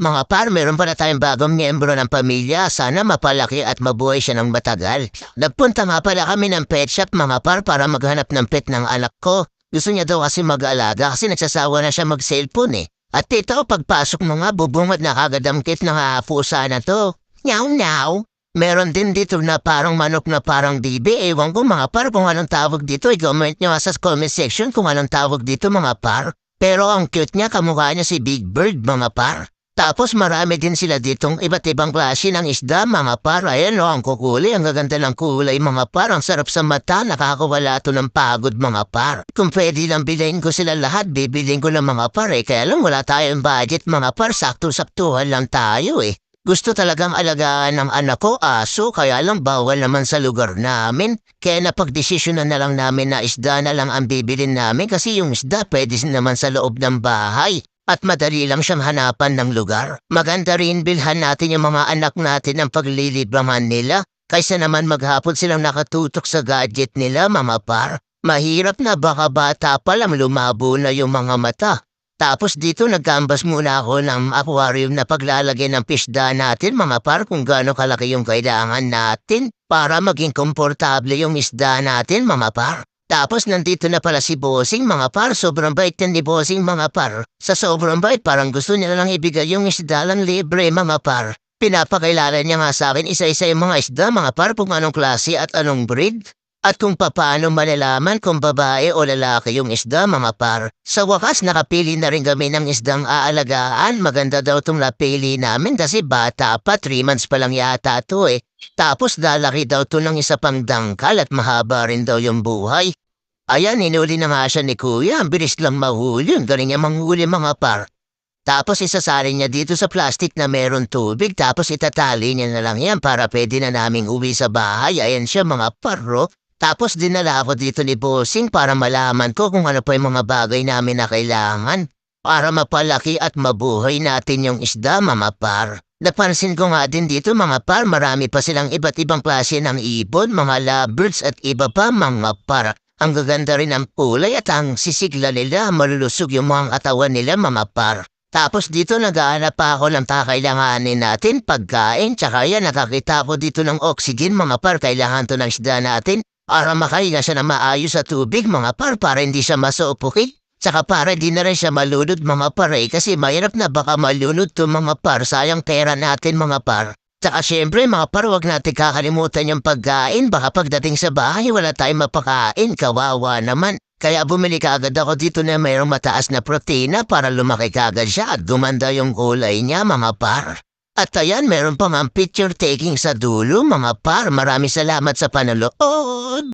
Mga par, meron pala tayong bagong miyembro ng pamilya. Sana mapalaki at mabuhay siya ng matagal. Nagpunta nga pala kami ng pet shop mga par para maghanap ng pet ng anak ko. Gusto niya daw kasi mag-alaga kasi nagsasawa na siya mag-cellphone eh. At ito, pagpasok mo nga, bubungad na kagad ang kit ng ah, pusa na to. Nyaw, nyaw. Meron din dito na parang manok na parang dibi. Ewan ko mga par kung anong tawag dito. I-comment nyo nga sa comment section kung anong tawag dito mga par. Pero ang cute niya, kamukha niya si Big Bird mga par. Tapos marami din sila ditong iba't ibang klase ng isda, mga par. Ayan o, ang kukuli, ang gaganda ng kulay, mga par. Ang sarap sa mata, nakakawala to ng pagod, mga par. Kung pwede lang bilhin ko sila lahat, bibilhin ko lang mga par eh. Kaya lang wala tayong budget, mga par. Sakto-saktuhan lang tayo eh. Gusto talagang alagaan ng anak ko aso kaya lang bawal naman sa lugar namin. Kaya napagdesisyonan na lang namin na isda na lang ang bibilin namin kasi yung isda pwede naman sa loob ng bahay at madali lang siyang hanapan ng lugar. Maganda rin bilhan natin yung mga anak natin ng paglilibraman nila kaysa naman maghapon silang nakatutok sa gadget nila mga par. Mahirap na baka bata pa lang lumabo na yung mga mata. Tapos dito nagkambas muna ako ng aquarium na paglalagay ng pisda natin mga par kung gaano kalaki yung kailangan natin para maging komportable yung isda natin mga par. Tapos nandito na pala si Bossing mga par, sobrang bait yan ni Bossing mga par. Sa sobrang bait parang gusto niya lang ibigay yung isda libre mga par. Pinapakilala niya nga sa akin isa-isa yung mga isda mga par kung anong klase at anong breed. At kung papaano malalaman kung babae o lalaki yung isda mga par. Sa wakas nakapili na rin kami ng isdang aalagaan. Maganda daw itong napili namin kasi bata pa, 3 months pa lang yata to eh. Tapos lalaki daw to ng isa pang dangkal at mahaba rin daw yung buhay. Ayan, inuli na nga siya ni Kuya. Ang bilis lang mahuli. Ang galing niya manghuli mga par. Tapos isasali niya dito sa plastic na meron tubig. Tapos itatali niya na lang yan para pwede na naming uwi sa bahay. Ayan siya mga paro. Tapos dinala ako dito ni Bossing para malaman ko kung ano pa yung mga bagay namin na kailangan. Para mapalaki at mabuhay natin yung isda, mga par. Napansin ko nga din dito mga par, marami pa silang iba't ibang klase ng ibon, mga lovebirds at iba pa mga par. Ang gaganda rin ang kulay at ang sisigla nila, malulusog yung mga katawan nila mga par. Tapos dito nag-aanap pa ako ng kakailanganin natin, pagkain, tsaka yan nakakita ko dito ng oxygen mga par, kailangan to ng isda natin para makahinga siya na maayos sa tubig mga par para hindi siya masuupukit. Tsaka para di na rin siya malunod mga pare kasi mahirap na baka malunod to mga par sayang pera natin mga par. Tsaka syempre mga par wag natin kakalimutan yung pagkain baka pagdating sa bahay wala tayong mapakain kawawa naman. Kaya bumili ka agad ako dito na mayroong mataas na protina para lumaki kagad siya at gumanda yung kulay niya mga par. At ayan, meron pa nga picture taking sa dulo mga par. Maraming salamat sa panonood.